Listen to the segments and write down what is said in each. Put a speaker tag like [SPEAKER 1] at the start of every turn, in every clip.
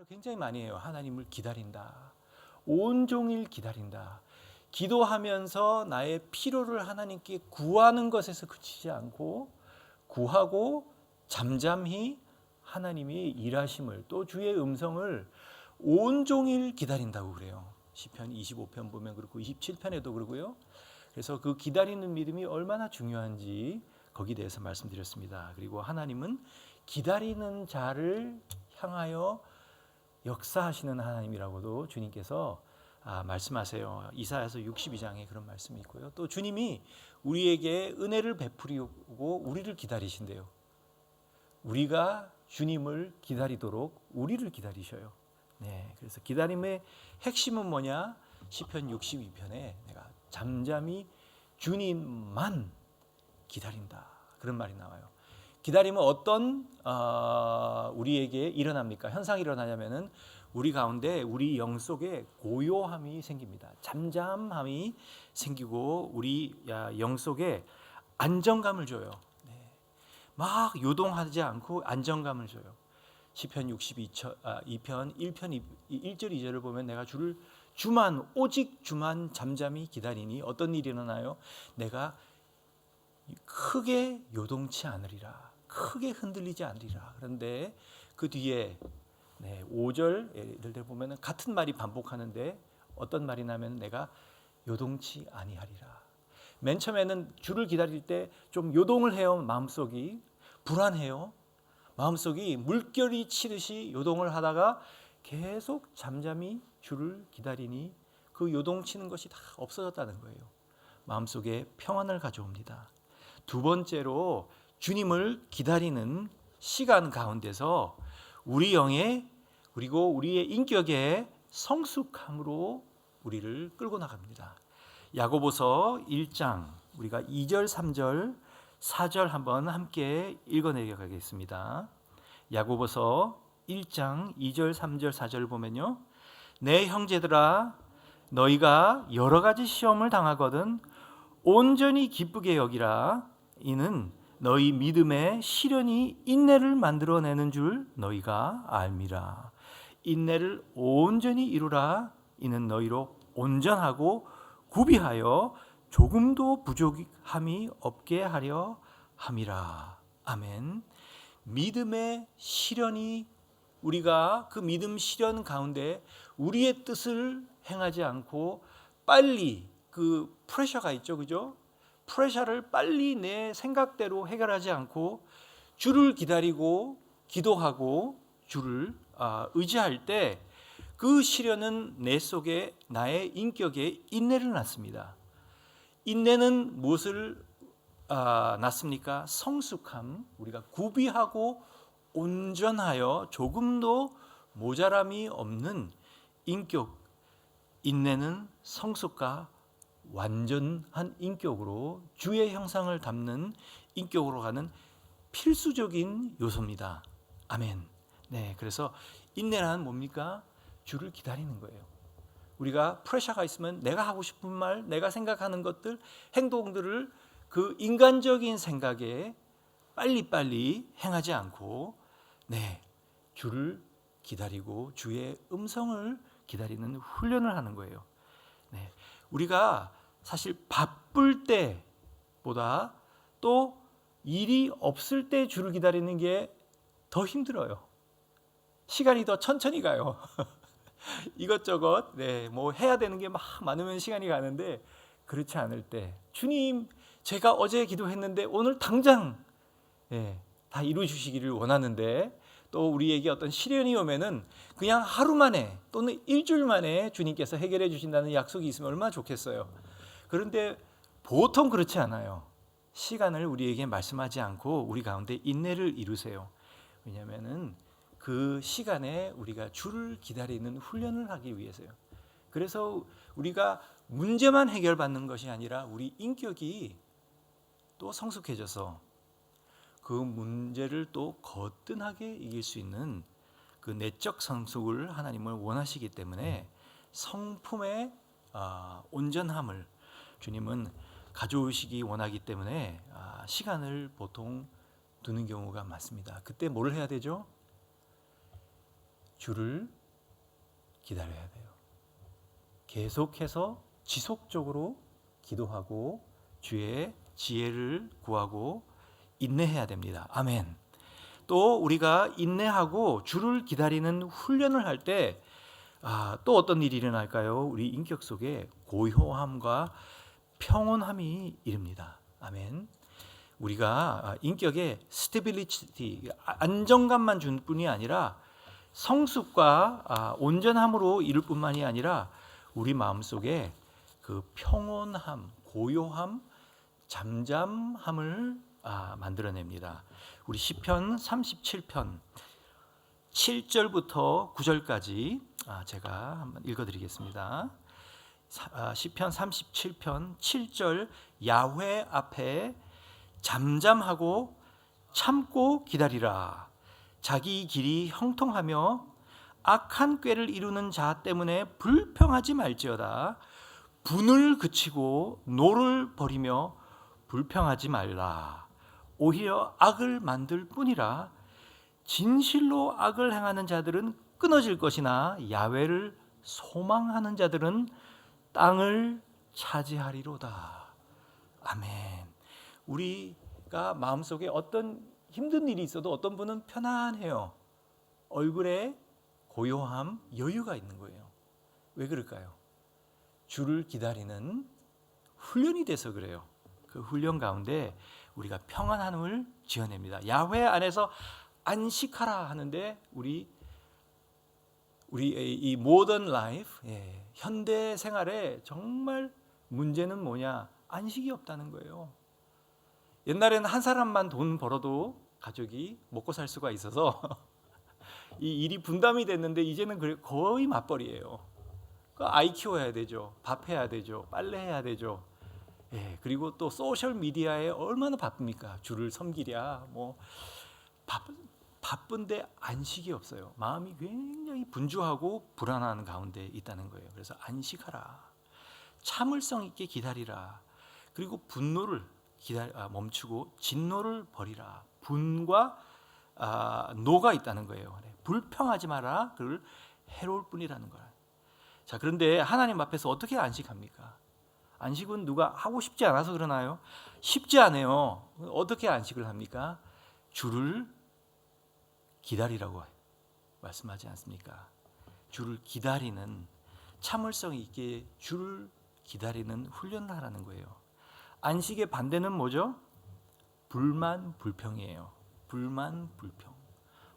[SPEAKER 1] 말을 굉장히 많이 해요. 하나님을 기다린다. 온종일 기다린다. 기도하면서 나의 필요를 하나님께 구하는 것에서 그치지 않고 구하고 잠잠히 하나님이 일하심을 또 주의 음성을 온종일 기다린다고 그래요. 시편 25편 보면 그렇고 27편에도 그러고요. 그래서 그 기다리는 믿음이 얼마나 중요한지 거기에 대해서 말씀드렸습니다. 그리고 하나님은 기다리는 자를 향하여 역사하시는 하나님이라고도 주님께서 아, 말씀하세요. 이사야서 62장에 그런 말씀이 있고요. 또 주님이 우리에게 은혜를 베푸리고 우리를 기다리신대요. 우리가 주님을 기다리도록 우리를 기다리셔요. 네, 그래서 기다림의 핵심은 뭐냐? 시편 62편에 내가 잠잠히 주님만 기다린다 그런 말이 나와요. 기다림은 어떤 어, 우리에게 일어납니까? 현상이 일어나냐면은 우리 가운데 우리 영 속에 고요함이 생깁니다. 잠잠함이 생기고 우리 야, 영 속에 안정감을 줘요. 네. 막 요동하지 않고 안정감을 줘요. 시편 62편 아, 2편 1편 1절 2절을 보면 내가 주를 주만 오직 주만 잠잠히 기다리니 어떤 일이 일어나요? 내가 크게 요동치 않으리라. 크게 흔들리지 않으리라. 그런데 그 뒤에 네, 5절 예를 들어 보면 같은 말이 반복하는데 어떤 말이 나면 내가 요동치 아니하리라. 맨 처음에는 주를 기다릴 때 좀 요동을 해요. 마음속이 불안해요. 마음속이 물결이 치듯이 요동을 하다가 계속 잠잠히 주를 기다리니 그 요동치는 것이 다 없어졌다는 거예요. 마음속에 평안을 가져옵니다. 두 번째로 주님을 기다리는 시간 가운데서 우리 영의 그리고 우리의 인격의 성숙함으로 우리를 끌고 나갑니다. 야고보서 1장 우리가 2절, 3절, 4절 한번 함께 읽어 내려가겠습니다. 야고보서 1장 2절, 3절, 4절 보면요. 내 형제들아 너희가 여러 가지 시험을 당하거든 온전히 기쁘게 여기라 이는 너희 믿음의 시련이 인내를 만들어내는 줄 너희가 알미라. 인내를 온전히 이루라. 이는 너희로 온전하고 구비하여 조금도 부족함이 없게 하려 함이라. 아멘. 믿음의 시련이 우리가 그 믿음 시련 가운데 우리의 뜻을 행하지 않고 빨리 그 프레셔가 있죠, 그죠? 프레셔를 빨리 내 생각대로 해결하지 않고 주를 기다리고 기도하고 주를 아, 의지할 때 그 시련은 내 속에 나의 인격에 인내를 낳습니다. 인내는 무엇을 아, 낳습니까? 성숙함, 우리가 구비하고 온전하여 조금도 모자람이 없는 인격 인내는 성숙과 완전한 인격으로 주의 형상을 담는 인격으로 가는 필수적인 요소입니다. 아멘. 네, 그래서 인내란 뭡니까? 주를 기다리는 거예요. 우리가 프레셔가 있으면 내가 하고 싶은 말, 내가 생각하는 것들, 행동들을 그 인간적인 생각에 빨리빨리 행하지 않고 네, 주를 기다리고 주의 음성을 기다리는 훈련을 하는 거예요. 네, 우리가 사실 바쁠 때보다 또 일이 없을 때 주를 기다리는 게 더 힘들어요. 시간이 더 천천히 가요. 이것저것 네, 뭐 해야 되는 게 막 많으면 시간이 가는데 그렇지 않을 때 주님 제가 어제 기도했는데 오늘 당장 네, 다 이루어 주시기를 원하는데 또 우리에게 어떤 시련이 오면은 그냥 하루 만에 또는 일주일 만에 주님께서 해결해 주신다는 약속이 있으면 얼마나 좋겠어요. 그런데 보통 그렇지 않아요. 시간을 우리에게 말씀하지 않고 우리 가운데 인내를 이루세요. 왜냐하면은 그 시간에 우리가 주를 기다리는 훈련을 하기 위해서요. 그래서 우리가 문제만 해결받는 것이 아니라 우리 인격이 또 성숙해져서 그 문제를 또 거뜬하게 이길 수 있는 그 내적 성숙을 하나님을 원하시기 때문에 성품의 아, 온전함을 주님은 가져오시기 원하기 때문에 아, 시간을 보통 두는 경우가 많습니다. 그때 뭘 해야 되죠? 주를 기다려야 돼요. 계속해서 지속적으로 기도하고 주의 지혜를 구하고 인내해야 됩니다. 아멘. 또 우리가 인내하고 주를 기다리는 훈련을 할때 아, 또 어떤 일이 일어날까요? 우리 인격 속에 고요함과 평온함이 이릅니다. 아멘. 우리가 아, 인격에 스테빌리티 안정감만 준 뿐이 아니라 성숙과 아, 온전함으로 이룰 뿐만이 아니라 우리 마음 속에 그 평온함, 고요함, 잠잠함을 아, 만들어냅니다. 우리 시편 37편 7절부터 9절까지 아, 제가 한번 읽어드리겠습니다. 사- 아, 시편 37편 7절 야훼 앞에 잠잠하고 참고 기다리라. 자기 길이 형통하며 악한 꾀를 이루는 자 때문에 불평하지 말지어다. 분을 그치고 노를 버리며 불평하지 말라. 오히려 악을 만들 뿐이라. 진실로 악을 행하는 자들은 끊어질 것이나 야외를 소망하는 자들은 땅을 차지하리로다. 아멘. 우리가 마음속에 어떤 힘든 일이 있어도 어떤 분은 편안해요. 얼굴에 고요함, 여유가 있는 거예요. 왜 그럴까요? 주를 기다리는 훈련이 돼서 그래요. 그 훈련 가운데 우리가 평안함을 지어냅니다. 야훼 안에서 안식하라 하는데 우리 우리 이 모던 라이프 예, 현대 생활에 정말 문제는 뭐냐? 안식이 없다는 거예요. 옛날에는 한 사람만 돈 벌어도 가족이 먹고 살 수가 있어서 이 일이 분담이 됐는데 이제는 거의 맞벌이에요. 그 아이 키워야 되죠. 밥 해야 되죠. 빨래 해야 되죠. 예, 그리고 또 소셜 미디어에 얼마나 바쁩니까? 주를 섬기랴 뭐 바, 바쁜데 안식이 없어요. 마음이 굉장히 분주하고 불안한 가운데 있다는 거예요. 그래서 안식하라. 참을성 있게 기다리라. 그리고 분노를 기다 아, 멈추고 진노를 버리라. 분과 아, 노가 있다는 거예요. 네, 불평하지 마라. 그를 해로울 뿐이라는 거야. 자, 그런데 하나님 앞에서 어떻게 안식합니까? 안식은 누가 하고 싶지 않아서 그러나요? 쉽지 않아요. 어떻게 안식을 합니까? 주를 기다리라고 말씀하지 않습니까? 주를 기다리는 참을성 있게 주를 기다리는 훈련을 하라는 거예요. 안식의 반대는 뭐죠? 불만 불평이에요. 불만 불평.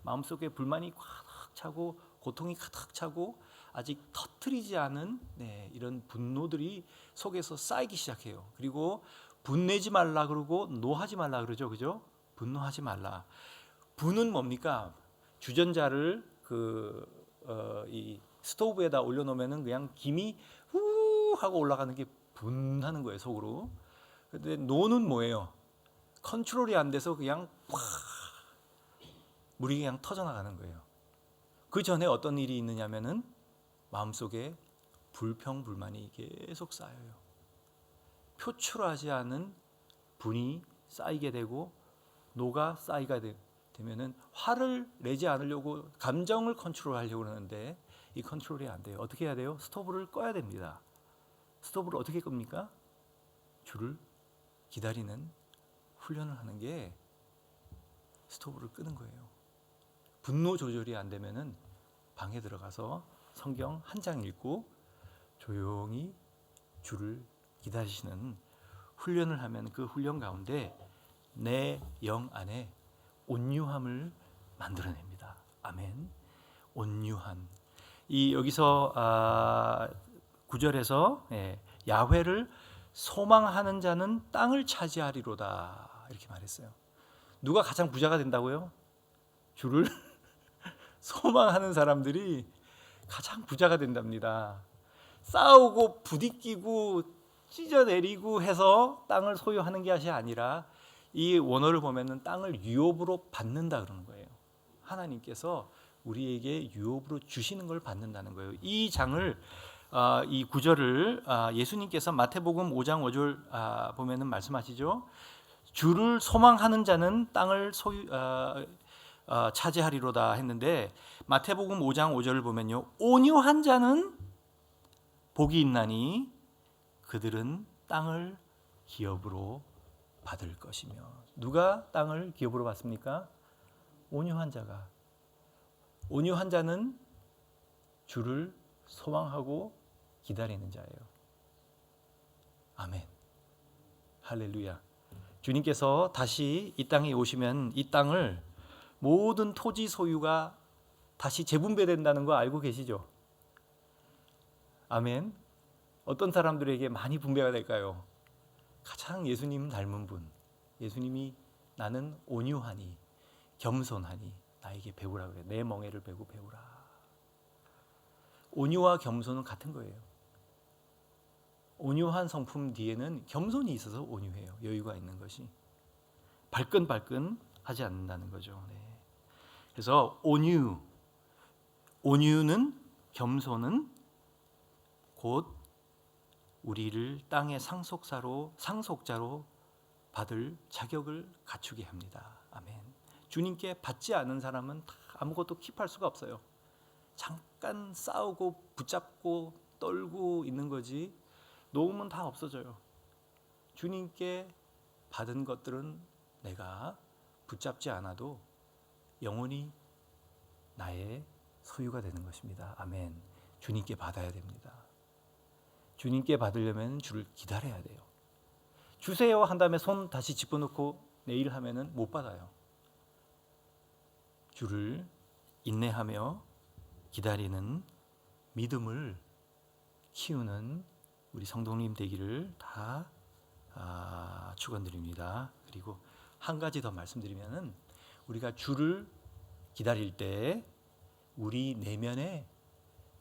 [SPEAKER 1] 마음속에 불만이 가득 차고 고통이 가득 차고 아직 터트리지 않은 네, 이런 분노들이 속에서 쌓이기 시작해요. 그리고 분내지 말라 그러고 노하지 말라 그러죠. 그죠? 분노하지 말라. 분은 뭡니까? 주전자를 그이 스토브에다 올려놓으면은 그냥 김이 후 하고 올라가는 게 분하는 거예요 속으로. 근데 노는 뭐예요? 컨트롤이 안 돼서 그냥 팍 물이 그냥 터져 나가는 거예요. 그 전에 어떤 일이 있느냐면은 마음속에 불평 불만이 계속 쌓여요. 표출하지 않은 분이 쌓이게 되고 노가 쌓이게 되- 되면은 화를 내지 않으려고 감정을 컨트롤하려고 하는데 이 컨트롤이 안 돼요. 어떻게 해야 돼요? 스토브를 꺼야 됩니다. 스토브를 어떻게 끕니까? 줄을 기다리는 훈련을 하는 게 스토브를 끄는 거예요. 분노 조절이 안 되면은 방에 들어가서 성경 한 장 읽고 조용히 주를 기다리시는 훈련을 하면 그 훈련 가운데 내 영 안에 온유함을 만들어냅니다. 아멘. 온유한 이 여기서 아, 구절에서 예, 야훼를 소망하는 자는 땅을 차지하리로다 이렇게 말했어요. 누가 가장 부자가 된다고요? 주를 소망하는 사람들이 가장 부자가 된답니다. 싸우고 부딪히고 찢어내리고 해서 땅을 소유하는 것이 아니라 이 원어를 보면은 땅을 유업으로 받는다 그러는 거예요. 하나님께서 우리에게 유업으로 주시는 걸 받는다는 거예요. 이 장을 아, 이 구절을 아, 예수님께서 마태복음 5장 5절 아, 보면은 말씀하시죠. 주를 소망하는 자는 땅을 소유 차지하리로다 했는데 마태복음 5장 5절을 보면요. 온유한 자는 복이 있나니 그들은 땅을 기업으로 받을 것이며 누가 땅을 기업으로 받습니까? 온유한 자가 온유한 자는 주를 소망하고 기다리는 자예요. 아멘. 할렐루야. 주님께서 다시 이 땅에 오시면 이 땅을 모든 토지 소유가 다시 재분배된다는 거 알고 계시죠? 아멘. 어떤 사람들에게 많이 분배가 될까요? 가장 예수님 닮은 분. 예수님이 나는 온유하니 겸손하니 나에게 배우라 그래. 내 멍에를 베고 배우라. 온유와 겸손은 같은 거예요. 온유한 성품 뒤에는 겸손이 있어서 온유해요. 여유가 있는 것이 발끈발끈 하지 않는다는 거죠. 네. 그래서 온유, 온유는 겸손은 곧 우리를 땅의 상속사로 상속자로 받을 자격을 갖추게 합니다. 아멘. 주님께 받지 않은 사람은 다 아무것도 킵할 수가 없어요. 잠깐 싸우고 붙잡고 떨고 있는 거지 놓으면 다 없어져요. 주님께 받은 것들은 내가 붙잡지 않아도 영원히 나의 소유가 되는 것입니다. 아멘. 주님께 받아야 됩니다. 주님께 받으려면 주를 기다려야 돼요. 주세요 한 다음에 손 다시 집어넣고 내일 하면은 못 받아요. 주를 인내하며 기다리는 믿음을 키우는 우리 성도님 되기를 다 아, 축원드립니다. 그리고 한 가지 더 말씀드리면은 우리가 주를 기다릴 때 우리 내면에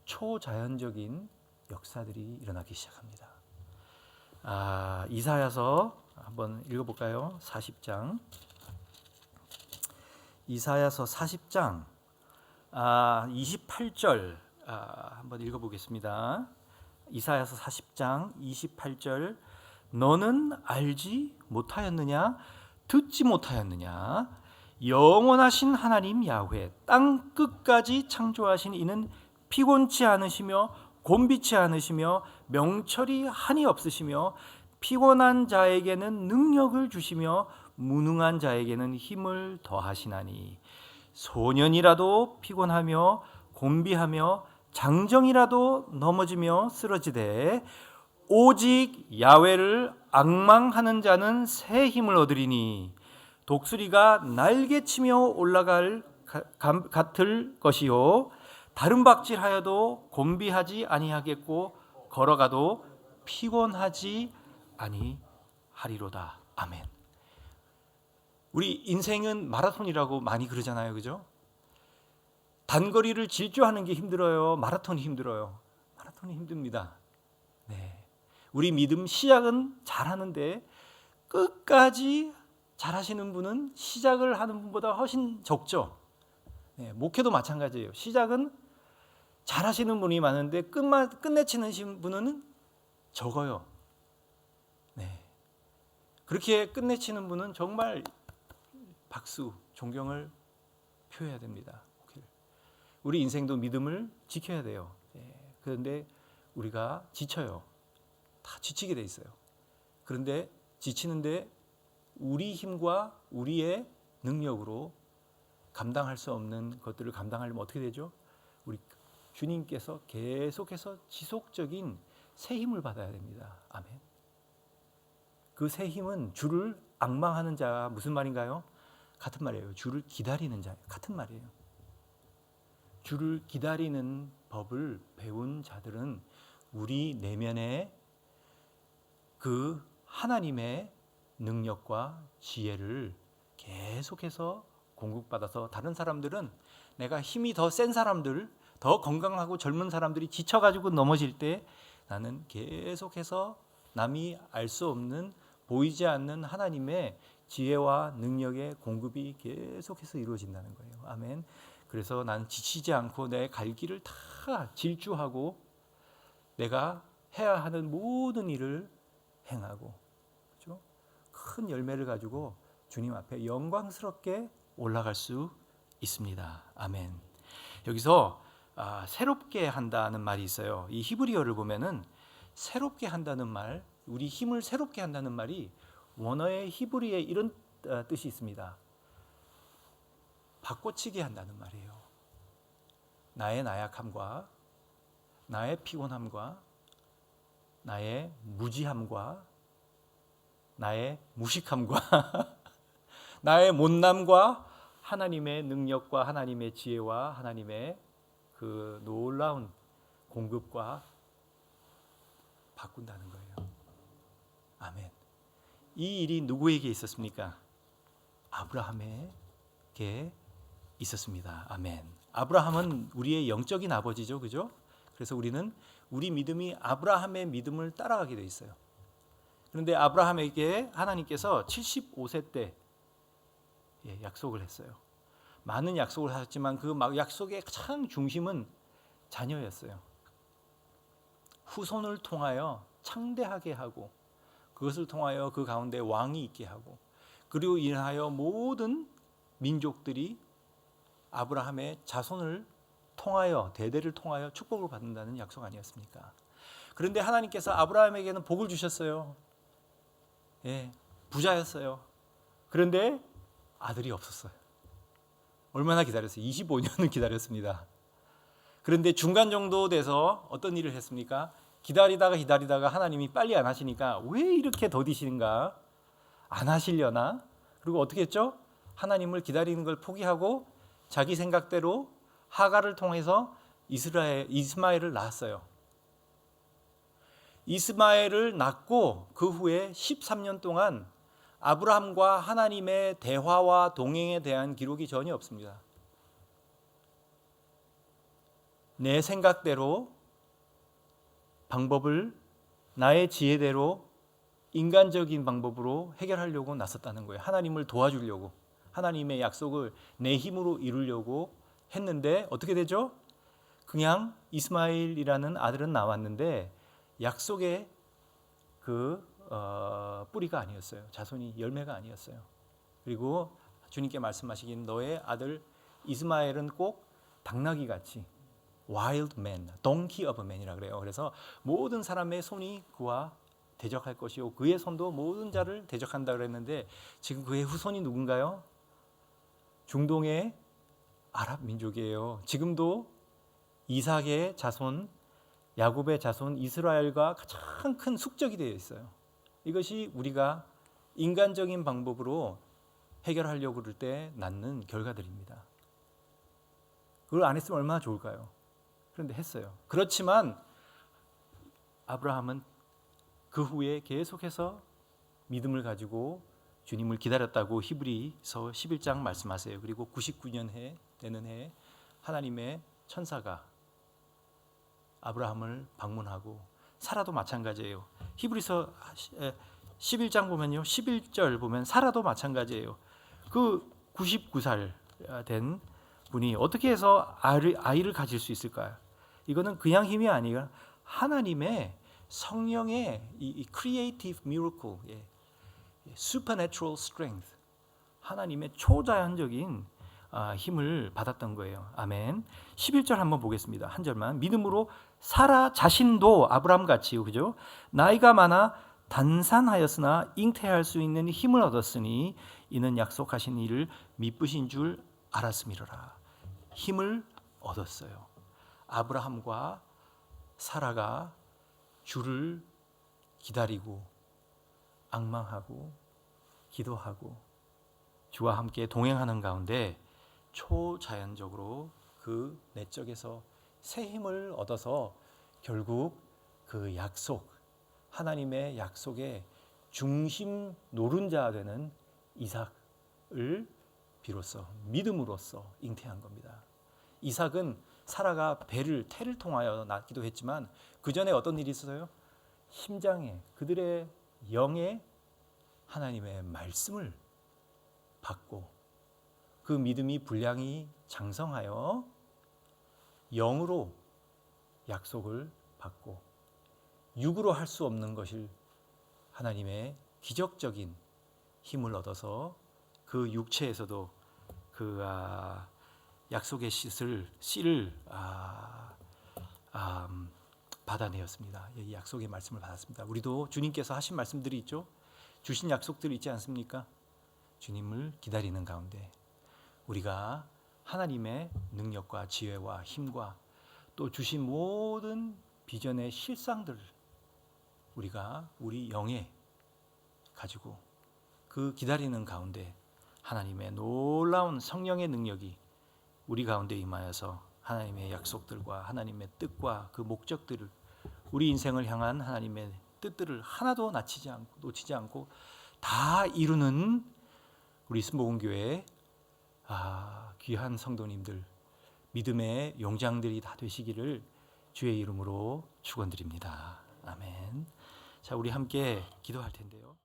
[SPEAKER 1] 초자연적인 역사들이 일어나기 시작합니다. 아, 이사야서 한번 읽어볼까요? 40장. 이사야서 40장 아, 28절 아, 한번 읽어보겠습니다. 이사야서 40장 28절 너는 알지 못하였느냐 듣지 못하였느냐 영원하신 하나님 야훼 땅 끝까지 창조하신 이는 피곤치 않으시며 곤비치 않으시며 명철이 한이 없으시며 피곤한 자에게는 능력을 주시며 무능한 자에게는 힘을 더하시나니 소년이라도 피곤하며 곤비하며 장정이라도 넘어지며 쓰러지되 오직 야외를 악망하는 자는 새 힘을 얻으리니 독수리가 날개치며 올라갈 같을 것이요 다른 박질하여도 곤비하지 아니하겠고 걸어가도 피곤하지 아니하리로다. 아멘. 우리 인생은 마라톤이라고 많이 그러잖아요. 그죠? 단거리를 질주하는 게 힘들어요. 마라톤이 힘들어요. 마라톤이 힘듭니다. 네. 우리 믿음 시작은 잘하는데 끝까지 잘하시는 분은 시작을 하는 분보다 훨씬 적죠. 네, 목회도 마찬가지예요. 시작은 잘하시는 분이 많은데 끝마, 끝내치는 분은 적어요. 네. 그렇게 끝내치는 분은 정말 박수, 존경을 표해야 됩니다. 우리 인생도 믿음을 지켜야 돼요. 예. 그런데 우리가 지쳐요. 다 지치게 돼 있어요. 그런데 지치는데 우리 힘과 우리의 능력으로 감당할 수 없는 것들을 감당하려면 어떻게 되죠? 주님께서 계속해서 지속적인 새 힘을 받아야 됩니다. 아멘. 그 새 힘은 주를 악망하는 자 무슨 말인가요? 같은 말이에요. 주를 기다리는 자 같은 말이에요. 주를 기다리는 법을 배운 자들은 우리 내면에 그 하나님의 능력과 지혜를 계속해서 공급받아서 다른 사람들은 내가 힘이 더 센 사람들, 더 건강하고 젊은 사람들이 지쳐가지고 넘어질 때 나는 계속해서 남이 알 수 없는 보이지 않는 하나님의 지혜와 능력의 공급이 계속해서 이루어진다는 거예요. 아멘. 그래서 나는 지치지 않고 내 갈 길을 다 질주하고 내가 해야 하는 모든 일을 행하고 그렇죠? 큰 열매를 가지고 주님 앞에 영광스럽게 올라갈 수 있습니다. 아멘. 여기서 아, 새롭게 한다는 말이 있어요. 이 히브리어를 보면은 새롭게 한다는 말, 우리 힘을 새롭게 한다는 말이 원어의 히브리에 이런 어, 뜻이 있습니다. 바꿔치기 한다는 말이에요. 나의 나약함과 나의 피곤함과 나의 무지함과 나의 무식함과 나의 못남과 하나님의 능력과 하나님의 지혜와 하나님의 그 놀라운 공급과 바꾼다는 거예요. 아멘. 이 일이 누구에게 있었습니까? 아브라함에게 있었습니다. 아멘. 아브라함은 우리의 영적인 아버지죠, 그죠? 그래서 우리는 우리 믿음이 아브라함의 믿음을 따라가게 돼 있어요. 그런데 아브라함에게 하나님께서 75세 때 예, 약속을 했어요. 많은 약속을 하셨지만 그막 약속의 참 중심은 자녀였어요. 후손을 통하여 창대하게 하고 그것을 통하여 그 가운데 왕이 있게 하고 그리고 인하여 모든 민족들이 아브라함의 자손을 통하여 대대를 통하여 축복을 받는다는 약속 아니었습니까? 그런데 하나님께서 아브라함에게는 복을 주셨어요. 예, 부자였어요. 그런데 아들이 없었어요. 얼마나 기다렸어요? 25년을 기다렸습니다. 그런데 중간 정도 돼서 어떤 일을 했습니까? 기다리다가 기다리다가 하나님이 빨리 안 하시니까 왜 이렇게 더디시는가? 안 하시려나? 그리고 어떻게 했죠? 하나님을 기다리는 걸 포기하고 자기 생각대로 하가를 통해서 이스라엘 이스마엘을 낳았어요. 이스마엘을 낳고 그 후에 13년 동안 아브라함과 하나님의 대화와 동행에 대한 기록이 전혀 없습니다. 내 생각대로 방법을 나의 지혜대로 인간적인 방법으로 해결하려고 나섰다는 거예요. 하나님을 도와주려고 하나님의 약속을 내 힘으로 이루려고 했는데 어떻게 되죠? 그냥 이스마일이라는 아들은 나왔는데 약속의 그 어, 뿌리가 아니었어요. 자손이 열매가 아니었어요. 그리고 주님께 말씀하시긴 너의 아들 이스마엘은 꼭 당나귀 같이 wild man, donkey of man이라 그래요. 그래서 모든 사람의 손이 그와 대적할 것이요 그의 손도 모든 자를 대적한다 그랬는데 지금 그의 후손이 누군가요? 중동의 아랍 민족이에요. 지금도 이삭의 자손, 야곱의 자손 이스라엘과 가장 큰 숙적이 되어 있어요. 이것이 우리가 인간적인 방법으로 해결하려고 그럴 때 낳는 결과들입니다. 그걸 안 했으면 얼마나 좋을까요? 그런데 했어요. 그렇지만 아브라함은 그 후에 계속해서 믿음을 가지고 주님을 기다렸다고 히브리서 11장 말씀하세요. 그리고 99년 해 되는 해 하나님의 천사가 아브라함을 방문하고 사라도 마찬가지예요. 히브리서 11장 보면요. 11절 보면 사라도 마찬가지예요. 그 99살 된 분이 어떻게 해서 아이를, 아이를 가질 수 있을까요? 이거는 그냥 힘이 아니라 하나님의 성령의 이, 이 creative miracle, 예, supernatural strength, 하나님의 초자연적인 아, 힘을 받았던 거예요. 아멘. 11절 한번 보겠습니다. 한 절만. 믿음으로 사라 자신도 아브람 같이 그죠? 나이가 많아 단산하였으나 잉태할 수 있는 힘을 얻었으니 이는 약속하신 일을 미쁘신 줄 알았음이로라. 힘을 얻었어요. 아브라함과 사라가 주를 기다리고 악망하고 기도하고 주와 함께 동행하는 가운데 초자연적으로 그 내적에서 새 힘을 얻어서 결국 그 약속 하나님의 약속의 중심 노른자 되는 이삭을 비로소 믿음으로써 잉태한 겁니다. 이삭은 사라가 배를 태를 통하여 낳기도 했지만 그 전에 어떤 일이 있었어요? 심장에 그들의 영에 하나님의 말씀을 받고 그 믿음이 분량이 장성하여 영으로 약속을 받고 육으로 할 수 없는 것을 하나님의 기적적인 힘을 얻어서 그 육체에서도 그 아, 약속의 씨를 씨를 아, 아, 음, 받아내었습니다. 이 약속의 말씀을 받았습니다. 우리도 주님께서 하신 말씀들이 있죠. 주신 약속들이 있지 않습니까? 주님을 기다리는 가운데 우리가 하나님의 능력과 지혜와 힘과 또 주신 모든 비전의 실상들을 우리가 우리 영에 가지고 그 기다리는 가운데 하나님의 놀라운 성령의 능력이 우리 가운데 임하여서 하나님의 약속들과 하나님의 뜻과 그 목적들을 우리 인생을 향한 하나님의 뜻들을 하나도 놓치지 않고 놓치지 않고 다 이루는 우리 스모금교회 아, 귀한 성도님들 믿음의 용장들이 다 되시기를 주의 이름으로 축원드립니다. 아멘. 자, 우리 함께 기도할 텐데요.